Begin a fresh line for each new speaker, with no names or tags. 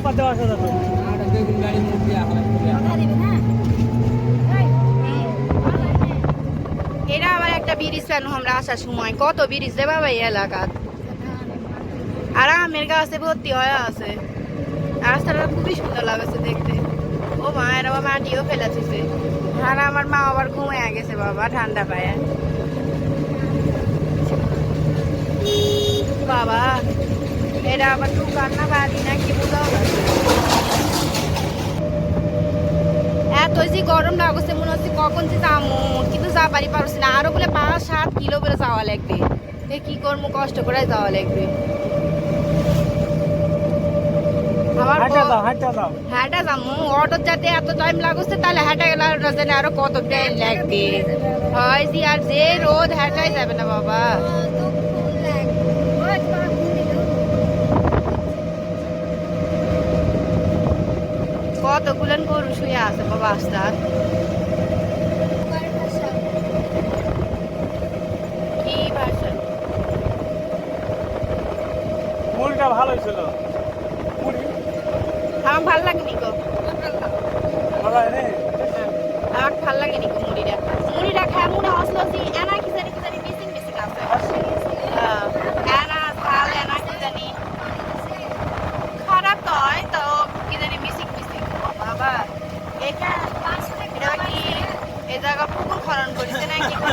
এপার দেওয়া আসা যাবে
এটা আবার একটা ব্রিজ পেন আমরা আসার সময়। কত ব্রিজ রে বাবা এই এলাকাত? আর আমের গাছে ভর্তি হয়ে আছে। রাস্তাটা খুবই সুন্দর লাগছে দেখতে। ও মা, এর আবার মাটিও ফেলে দিছে আর আমার মা আবার ঘুমিয়ে গেছে বাবা, ঠান্ডা পায়ে। বাবা এটা আবার দোকান না বাড়ি না কি বোঝাও এত যে গরম লাগছে মনে হচ্ছে কখন যে যাব। কিন্তু যা পারি পারছি না। আরও বলে পাঁচ সাত কিলো করে যাওয়া লাগবে। এ কি করব কষ্ট করে যাওয়া লাগবে।
হাঁটা
যাব। অটোর যাতে এত টাইম লাগছে তাহলে হাঁটা গেলে আর জানে আরও কত টাইম লাগবে? হয় জি আর যে রোদ হাঁটাই যাবে না বাবা। কতগুলো গরু শুয়ে আছে বাবা আস্তার
মুড়িটা ভালোই ছিল মুড়ি
আমার ভালো লাগেনি গো।
ভালো হয়
আমার ভালো লাগেনি গো মুড়িটা। মুড়িটা খায় মনে হসলো যে এনা কি জানি কি জানি মিসিং মিসিং আছে হ্যাঁ, এনা ঝাল এনা কি জানি খারাপ নয় তো কি জানি মিসিং মিসিং বাবা এটা কি এটা পুকুর খনন করেছে না কি করছে এরা